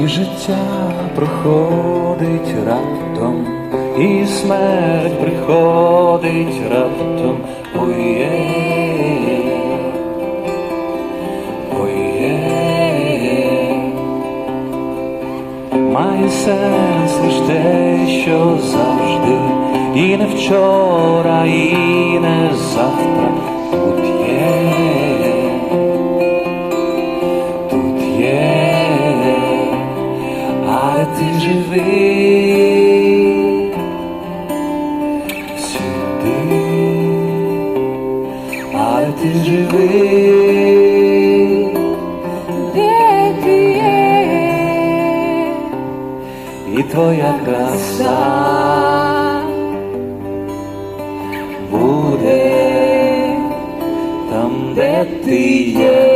І життя проходить раптом, і смерть приходить раптом. Ой-є, ой-є. Має сенс лиш те, що завжди, і не вчора, і не завтра живий сюди, але ти живий. Де ти є? Твоя краса буде там, де ти є,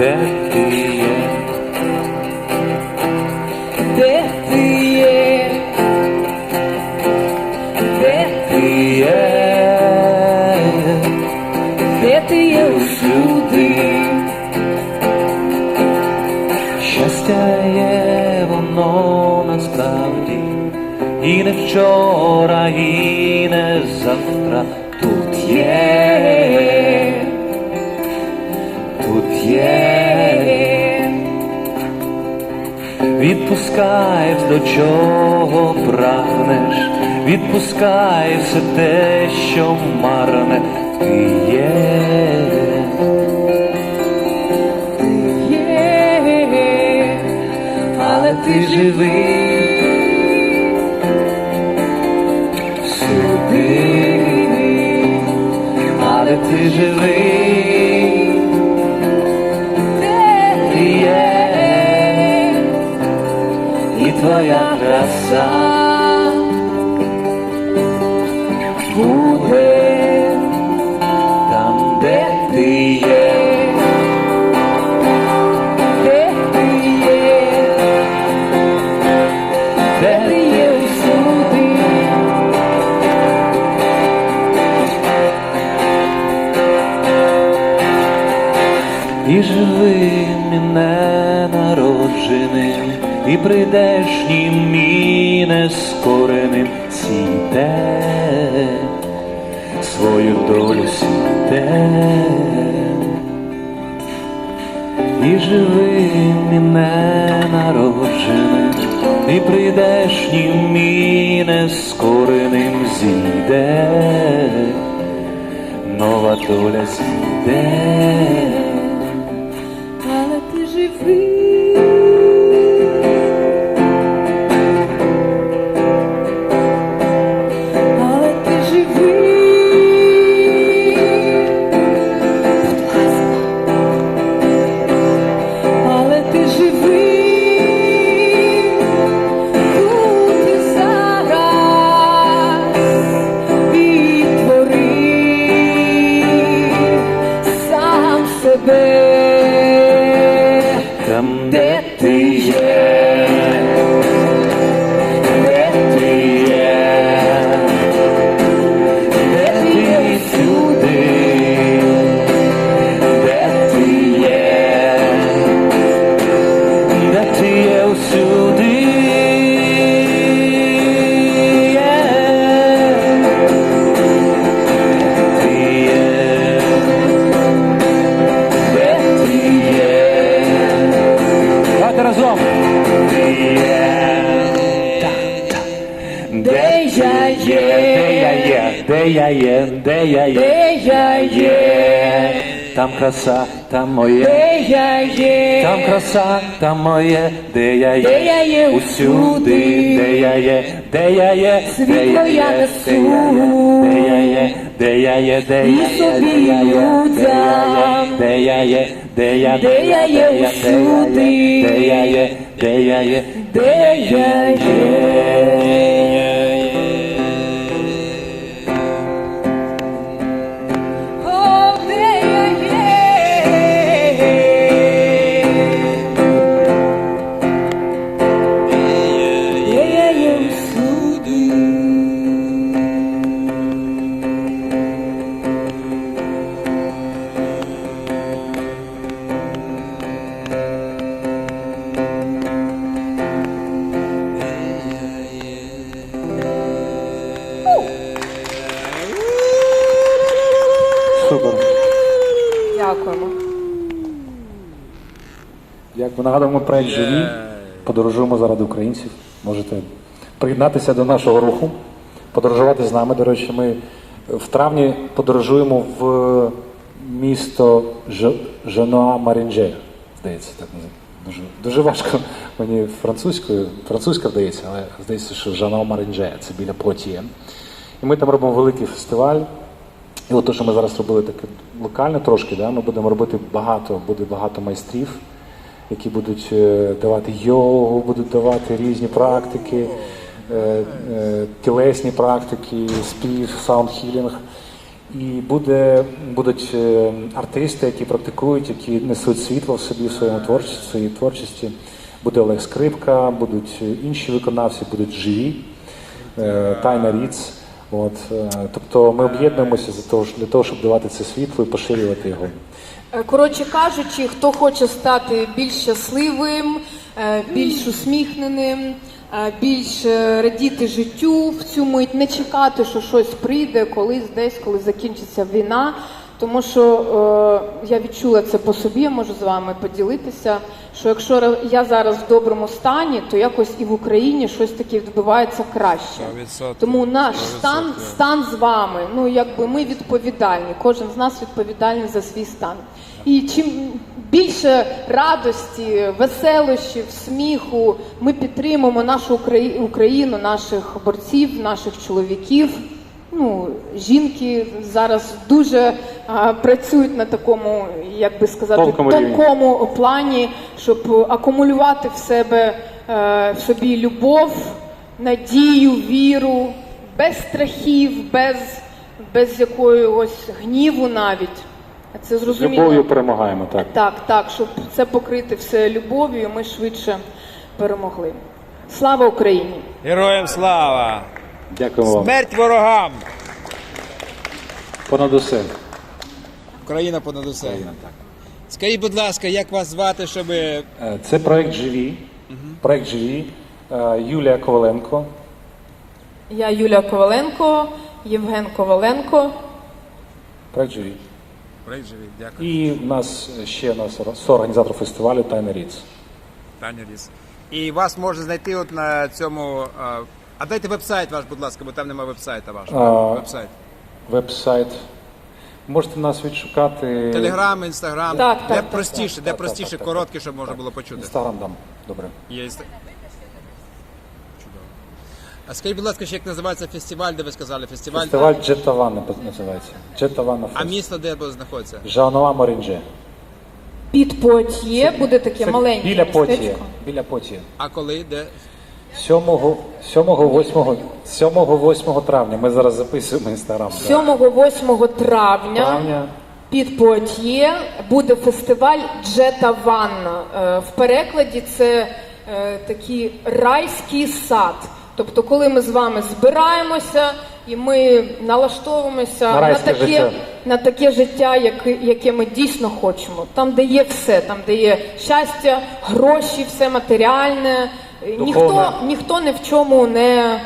де ти є, де ти є, де ти є, де ти є усюди, щастя є воно насправді, і не вчора, і не завтра. Тут є, є. Відпускай, до чого прагнеш, відпускай все те, що марне. Ти є, є, але ти живий. Сюди, але ти живий, краса буде там, де ти є, де є, де і живим, не і ненародженим, і прийдешнім, і нескореним сійте, свою долю сійте, і живим, і ненародженим, і прийдешнім, і нескореним зійде, нова доля зійде. але ти живий. Є, де я є, Де я є, там краса, там моє, де я є, там краса, там моє, де я є, Де я є усюди, де я є, де я є, Світло я несу. де я є, де я є, де я є, де я є, де я є, де я є, Де я є усюди. де я є, де я є, де я є. Якби нагадуємо проект живі, подорожуємо заради українців. Можете приєднатися до нашого руху, подорожувати з нами. До речі, ми в травні подорожуємо в місто Ж- Женуа Марінже. Здається, так. Дуже, дуже важко мені французькою. Французька вдається, але здається, що Жануа Марінже, це біля Потіє. І ми там робимо великий фестиваль. І от те, що ми зараз робили таке локально трошки, да, ми будемо робити багато, буде багато майстрів, які будуть е, давати йогу, будуть давати різні практики, е, е, тілесні практики, спів, саундхілінг. І буде, будуть артисти, які практикують, які несуть світло в собі в своєму творчості, в своїй творчості. Буде Олег Скрипка, будуть інші виконавці, будуть живі, Тайна Ріц. От, е, тобто ми об'єднуємося для того, щоб давати це світло і поширювати його. Е, Коротше кажучи, хто хоче стати більш щасливим, е, більш усміхненим, більш радіти життю в цю мить, не чекати, що щось прийде колись десь, коли закінчиться війна. Тому що е, я відчула це по собі, я можу з вами поділитися. Що якщо я зараз в доброму стані, то якось і в Україні щось таке відбувається краще. 100%. Тому наш 100%. стан стан з вами. Ну якби ми відповідальні. Кожен з нас відповідальний за свій стан. І чим більше радості, веселощів, сміху ми підтримуємо нашу Украї- Україну, наших борців, наших чоловіків. Ну, жінки зараз дуже а, працюють на такому, як би сказати, Тонкому тонкому плані, щоб акумулювати в себе е, в собі любов, надію, віру, без страхів, без, без якогось гніву навіть. Це З зрозуміло. любов'ю перемагаємо, так. Так, так, щоб це покрити все любов'ю, ми швидше перемогли. Слава Україні! Героям слава! Дякуємо вам. Смерть ворогам! Понад усе. Україна понад усе. Скажіть, будь ласка, як вас звати, щоб Е, Це проект живі. Проект живі. Е, Юлія Коваленко. Я Юлія Коваленко, Євген Коваленко. Проект живі. Проект живий, дякую. І в нас ще у нас соорганізатор фестивалю Тайна Ріц. Таня Ріс. І вас можна знайти от на цьому. А, дайте веб-сайт ваш, будь ласка, бо там немає веб-сайта вашого. А, Веб-сайт. Веб-сайт. Можете нас відшукати. Телеграм, інстаграм. Так, так, де так, простіше, так, де так, простіше, так, так, коротке, щоб можна було почути. Інстаграм дам. Добре. Є інста... Чудово. А скажіть, будь ласка, ще як називається фестиваль, де ви сказали? Фестиваль. Фестиваль Джетавана називається. Джетавана А Фест. місто де знаходиться? Жануа Морінже. Під Потіє буде таке маленьке біля Потіє. містечко. Біля Потіє. А коли? Де? 7-8 7-8 травня. Ми зараз записуємо інстаграм. 7-8 травня Травня. під Потіє буде фестиваль Джета Ванна. Е, В перекладі це е, такий райський сад. Тобто, коли ми з вами збираємося і ми налаштовуємося На на, райське таке, життя. на таке життя, яке, яке ми дійсно хочемо. Там, де є все, там, де є щастя, гроші, все матеріальне. Ніхто, Духовне. ніхто ні в чому не.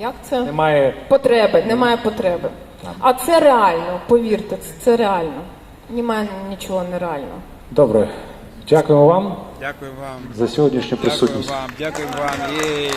Як це? Немає Потреби, немає потреби. А це реально, повірте, це, це реально. Немає нічого нереального. Добре. Дякуємо вам Дякую вам. за сьогоднішню Дякую присутність. вам. Дякую вам. Єй.